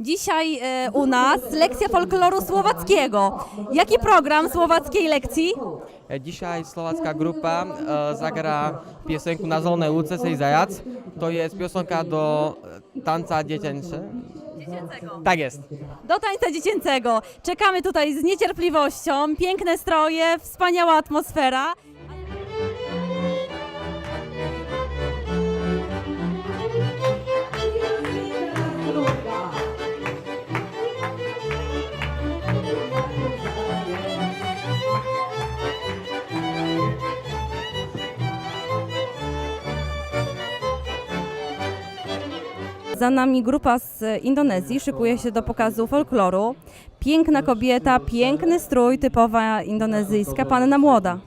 Dzisiaj e, u nas lekcja folkloru słowackiego. Jaki program słowackiej lekcji? E, Dzisiaj słowacka grupa e, zagra piosenkę na Zolnej Łódce Sej Zajac. To jest piosenka do e, tańca dziecięcego. Tak jest. Do tańca dziecięcego. Czekamy tutaj z niecierpliwością. Piękne stroje, wspaniała atmosfera. Za nami grupa z Indonezji szykuje się do pokazu folkloru. Piękna kobieta, piękny strój, typowa indonezyjska panna młoda.